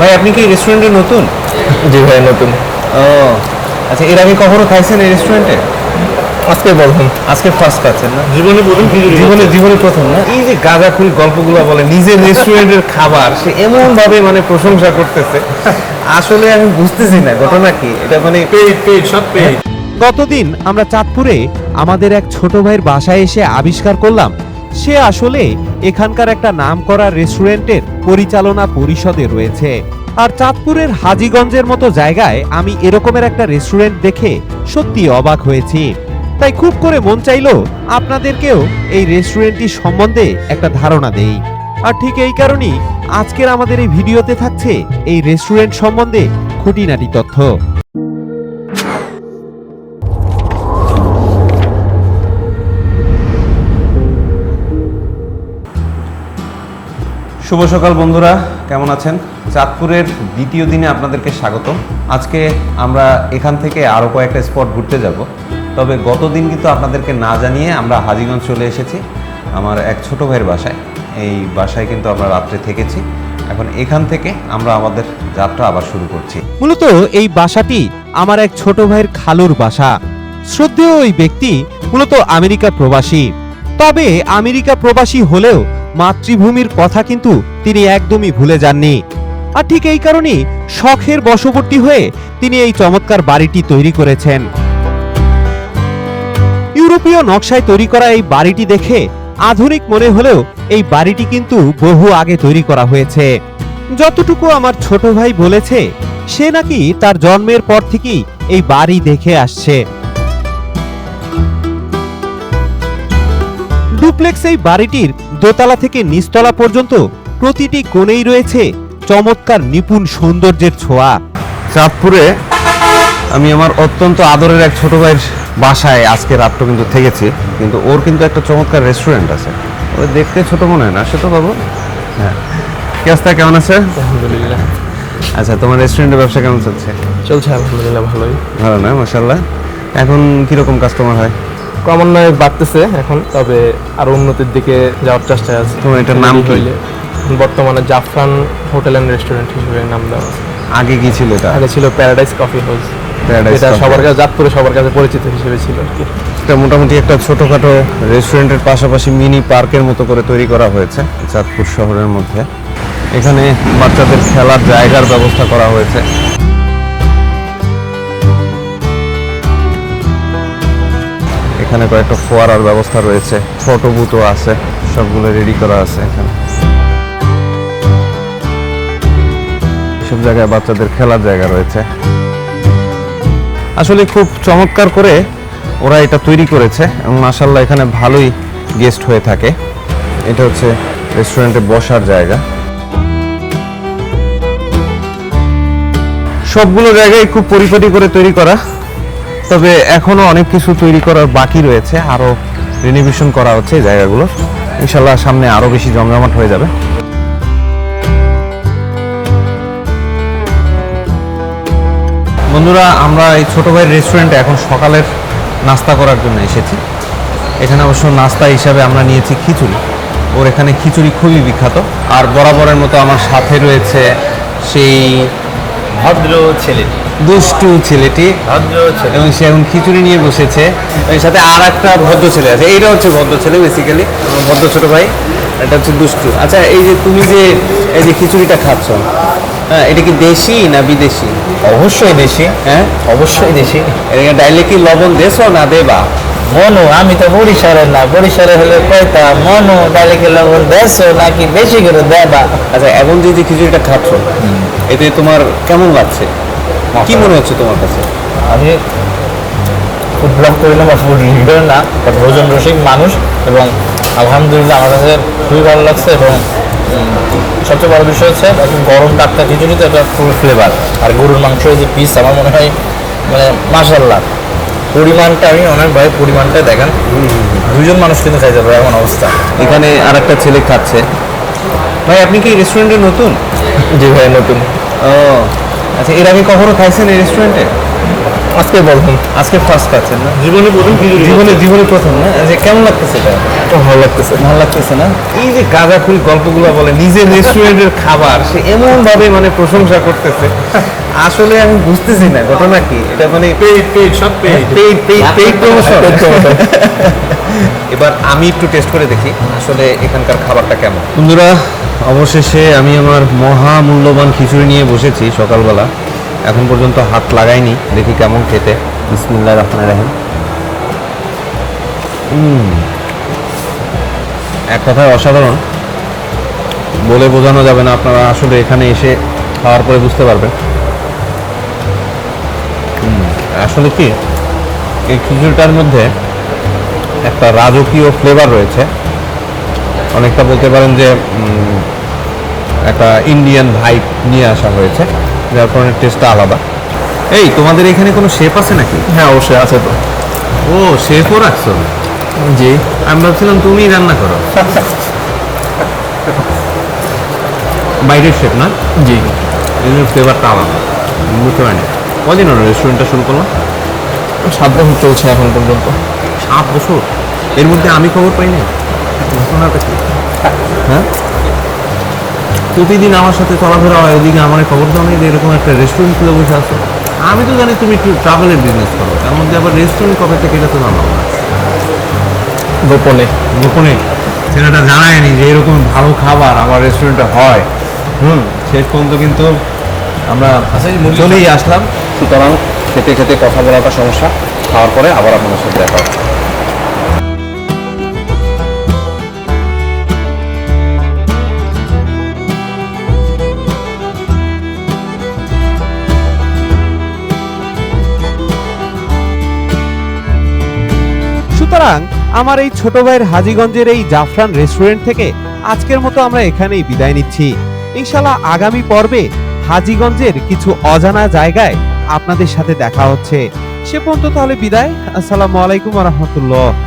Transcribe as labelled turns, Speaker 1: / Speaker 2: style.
Speaker 1: ভাই আপনি কি রেস্টুরেন্টে নতুন?
Speaker 2: জি ভাই নতুন।
Speaker 1: ও আচ্ছা এর আগে কখনো খাইছেন এই রেস্টুরেন্টে
Speaker 2: আজকে বলুন
Speaker 1: আজকে ফার্স্ট খাচ্ছেন না?
Speaker 2: জীবনে প্রথম
Speaker 1: জীবনে জীবনে প্রথম না? এই যে গাঁজাখুরি গল্পগুলো বলে নিজের রেস্টুরেন্টের খাবার সে এমন ভাবে মানে প্রশংসা করতেছে। আসলে আমি বুঝতেছি না ঘটনা কি? এটা মানে
Speaker 2: পেট পেট সব পেট
Speaker 3: গতদিন আমরা চাঁদপুরে আমাদের এক ছোট ভাইয়ের বাসায় এসে আবিষ্কার করলাম সে আসলে এখানকার একটা নামকরা রেস্টুরেন্টের পরিচালনা পরিষদে রয়েছে। আর চাঁদপুরের হাজীগঞ্জের মতো জায়গায় আমি এরকমের একটা রেস্টুরেন্ট দেখে সত্যি অবাক হয়েছি। তাই খুব করে মন চাইলো আপনাদেরকেও এই রেস্টুরেন্টটি সম্বন্ধে একটা ধারণা দেই। আর ঠিক এই কারণেই আজকের আমাদের এই ভিডিওতে থাকছে এই রেস্টুরেন্ট সম্বন্ধে খুঁটিনাটি তথ্য।
Speaker 1: শুভ সকাল বন্ধুরা, কেমন আছেন? চাঁদপুরের দ্বিতীয় দিনে আপনাদেরকে স্বাগত। আজকে আমরা এখান থেকে আরও কয়েকটা স্পট ঘুরতে যাব। তবে গত দিন কিন্তু আপনাদেরকে না জানিয়ে আমরা হাজিগঞ্জ চলে এসেছি, আমার এক ছোট ভাইয়ের বাসায়। এই বাসায় কিন্তু আমরা রাত্রে থেকেছি। এখন এখান থেকে আমরা আমাদের যাত্রা আবার শুরু করছি।
Speaker 3: মূলত এই বাসাটি আমার এক ছোট ভাইয়ের খালুর বাসা। শ্রদ্ধেয় ওই ব্যক্তি মূলত আমেরিকা প্রবাসী। তবে আমেরিকা প্রবাসী হলেও মাতৃভূমির কথা কিন্তু তিনি একদমই ভুলে যাননি। আর ঠিক এই কারণেই শখের বশবর্তী হয়ে তিনি এই চমৎকার বাড়িটি তৈরি করেছেন। ইউরোপীয় নকশায় তৈরি করা এই বাড়িটি দেখে আধুনিক মনে হলেও এই বাড়িটি কিন্তু বহু আগে তৈরি করা হয়েছে। যতটুকু আমার ছোট ভাই বলেছে, সে নাকি তার জন্মের পর থেকেই এই বাড়ি দেখে আসছে। ডুপ্লেক্স এই বাড়িটির দোতলা থেকে নিচতলা পর্যন্ত প্রতিটি কোণেই রয়েছে চমৎকার নিপুণ সৌন্দর্যের ছোঁয়া।
Speaker 1: চাঁদপুরে আমি আমার অত্যন্ত আদরের এক ছোট ভাইয়ের বাসায় আজকে রাতটা কিন্তু থেকেছি কিন্তু ওর কিন্তু একটা চমৎকার রেস্টুরেন্ট আছে। ওই দেখতে ছোট মনে হয় না সে তো বাবু? হ্যাঁ। কি অবস্থা কেমন আছে?
Speaker 2: আলহামদুলিল্লাহ।
Speaker 1: আচ্ছা তোমার রেস্টুরেন্টের ব্যবসা কেমন চলছে?
Speaker 2: চলছে আলহামদুলিল্লাহ ভালোই।
Speaker 1: ভালো না মাসাল্লাহ এখন কীরকম কাস্টমার হয়?
Speaker 2: ক্রমান্বয়ে বাড়তেছে এখন তবে আরও উন্নতির দিকে যাওয়ার চেষ্টা আছে।
Speaker 1: তোমার এটার নাম কি?
Speaker 2: বর্তমানে জাফরান হোটেল অ্যান্ড রেস্টুরেন্ট হিসেবে নাম দেওয়া আছে।
Speaker 1: আগে কি ছিল এটা?
Speaker 2: আগে ছিল প্যারাডাইস কফি হাউস এটা সবার। কাছে জাতপুরে সবার কাছে পরিচিত হিসেবে ছিল আর কি।
Speaker 1: এটা মোটামুটি একটা ছোটখাটো রেস্টুরেন্টের পাশাপাশি মিনি পার্কের মতো করে তৈরি করা হয়েছে চাঁদপুর শহরের মধ্যে। এখানে বাচ্চাদের খেলার জায়গার ব্যবস্থা করা হয়েছে। এখানে কয়েকটা ফোয়ারার ব্যবস্থা রয়েছে, ছোট বুতো আছে, সবগুলো রেডি করা আছে এখানে। সব জায়গায় বাচ্চাদের খেলার জায়গা রয়েছে। আসলে খুব চমৎকার করে ওরা এটা তৈরি করেছে এবং মাসাল্লাহ এখানে ভালোই গেস্ট হয়ে থাকে। এটা হচ্ছে রেস্টুরেন্টে বসার জায়গা। সবগুলো জায়গায় খুব পরিপাটি করে তৈরি করা। তবে এখনও অনেক কিছু তৈরি করার বাকি রয়েছে। আরও রিনোভেশন করা হচ্ছে এই জায়গাগুলো। ইনশাল্লাহ সামনে আরও বেশি জমজমাট হয়ে যাবে। বন্ধুরা, আমরা এই ছোট ভাইয়ের রেস্টুরেন্টে এখন সকালের নাস্তা করার জন্য এসেছি। এখানে অবশ্য নাস্তা হিসাবে আমরা নিয়েছি খিচুড়ি। ওর এখানে খিচুড়ি খুবই বিখ্যাত। আর বরাবরের মতো আমার সাথে রয়েছে সেই
Speaker 2: ভদ্র ছেলে
Speaker 1: দুষ্টু ছেলেটি।
Speaker 2: ভদ্র ছেলে।
Speaker 1: এবং সে এখন খিচুড়ি নিয়ে বসেছে। এর সাথে আর একটা ভদ্র ছেলে আছে। এইটা হচ্ছে ভদ্র ছেলে বেসিক্যালি ভদ্র ছোট ভাই। এটা হচ্ছে দুষ্টু। আচ্ছা এই যে তুমি যে এই যে খিচুড়িটা খাচ্ছ হ্যাঁ এটা কি দেশি না বিদেশি?
Speaker 4: অবশ্যই দেশি।
Speaker 1: হ্যাঁ?
Speaker 4: অবশ্যই দেশি।
Speaker 1: এটা ডাইলে কি লবণ দেশো না দেবা?
Speaker 4: মনু আমি তো বরিশালের না। বরিশালে হলে কয়টা মনু ডাইলেকে লবণ দেশো নাকি বেশি করে দেবা।
Speaker 1: আচ্ছা এখন যে যে খিচুড়িটা খাচ্ছ এতে তোমার কেমন লাগছে? কি মনে হচ্ছে তোমার কাছে?
Speaker 4: আমি ফুড ব্লগ করি না বা ফুড রিভিউ না বা ভোজন রসিক মানুষ এবং আলহামদুলিল্লাহ আমার কাছে খুবই ভালো লাগছে এবং সবচেয়ে বড় বিষয় হচ্ছে গরম ডাক্তার খিচুড়ি তো একটা ফুল ফ্লেভার আর গরুর মাংসের যে পিস আমার মনে হয় মানে মাসাল্লাহ পরিমাণটা আমি অনেক ভাই পরিমাণটা দেখেন। দুজন মানুষ কিন্তু খাইতে পারে এমন অবস্থা।
Speaker 1: এখানে আর একটা ছেলে খাচ্ছে। ভাই আপনি কি রেস্টুরেন্টে নতুন?
Speaker 2: জি ভাই নতুন।
Speaker 1: ও আচ্ছা এর আগে কখনো খাইছেন এই রেস্টুরেন্টে
Speaker 2: আজকে বলবেন
Speaker 1: আজকে ফার্স্ট পাচ্ছেন না?
Speaker 4: জীবনে প্রথম
Speaker 1: জীবনে জীবনে প্রথম না? যে কেমন লাগতেছে এটা?
Speaker 2: তো ভালো লাগতেছে।
Speaker 1: ভালো লাগতেছে না? এই যে গাঁজাখুরি গল্পগুলো বলে নিজের রেস্টুরেন্টের খাবার সে এমন ভাবে মানে প্রশংসা করতেছে। আসলে আমি বুঝতেছি না ঘটনা কি? এটা মানে
Speaker 4: পেট পেট সব পেট
Speaker 1: পেইড পেইড পেইড প্রমোশন এবার আমি একটু টেস্ট করে দেখি আসলে এখানকার খাবারটা কেমন? বন্ধুরা অবশেষে আমি আমার মহা মূল্যবান খিচুড়ি নিয়ে বসেছি সকালবেলা। এখন পর্যন্ত হাত লাগাইনি দেখি কেমন খেতে। বিসমুল্লাহ রহমান রাহিম। এক কথায় অসাধারণ। বলে বোঝানো যাবে না আপনারা আসলে এখানে এসে খাওয়ার পরে বুঝতে পারবেন। আসলে কি এই খিচুড়িটার মধ্যে একটা রাজকীয় ফ্লেভার রয়েছে। অনেকটা বলতে পারেন যে একটা ইন্ডিয়ান ভাইব নিয়ে আসা হয়েছে যার কারণে টেস্টটা আলাদা। এই তোমাদের এখানে কোনো শেফ আছে নাকি?
Speaker 2: হ্যাঁ অবশ্যই আছে তো।
Speaker 1: ও শেফও রাখছো?
Speaker 2: জি।
Speaker 1: আমি ভাবছিলাম তুমিই রান্না করো। বাইরের শেফ না?
Speaker 2: জি।
Speaker 1: ফ্লেভারটা আলাদা। বুঝতে পারিনি। কদিন হলো রেস্টুরেন্টটা শুরু করলাম?
Speaker 2: সাত বছর চলছে এখন পর্যন্ত।
Speaker 1: সাত বছর? এর মধ্যে আমি খবর পাই না ঘটনাটা কি? হ্যাঁ? প্রতিদিন আমার সাথে চলাফেরা হয় ওদিকে আমার খবর দাও নেই যে এরকম একটা রেস্টুরেন্ট খুলে বসে আছো। আমি তো জানি তুমি একটু ট্রাভেলের বিজনেস করো তার মধ্যে আবার রেস্টুরেন্ট কবে থেকে এটা তো জানলাম না
Speaker 2: গোপনে।
Speaker 1: গোপনে? ছেলেটা জানায়নি যে এরকম ভালো খাবার আমার রেস্টুরেন্টে হয়। হুম শেষ পর্যন্ত কিন্তু আমরা চলেই আসলাম। সুতরাং খেতে খেতে কথা বলাটা সমস্যা। খাওয়ার পরে আবার আপনাদের সাথে দেখা হবে।
Speaker 3: সুতরাং আমার এই ছোট ভাইয়ের হাজিগঞ্জের এই জাফরান রেস্টুরেন্ট থেকে আজকের মতো আমরা এখানেই বিদায় নিচ্ছি। ইনশাল্লাহ আগামী পর্বে হাজিগঞ্জের কিছু অজানা জায়গায় আপনাদের সাথে দেখা হচ্ছে। সে পর্যন্ত তাহলে বিদায়। আসসালামু আলাইকুম রহমতুল্লাহ।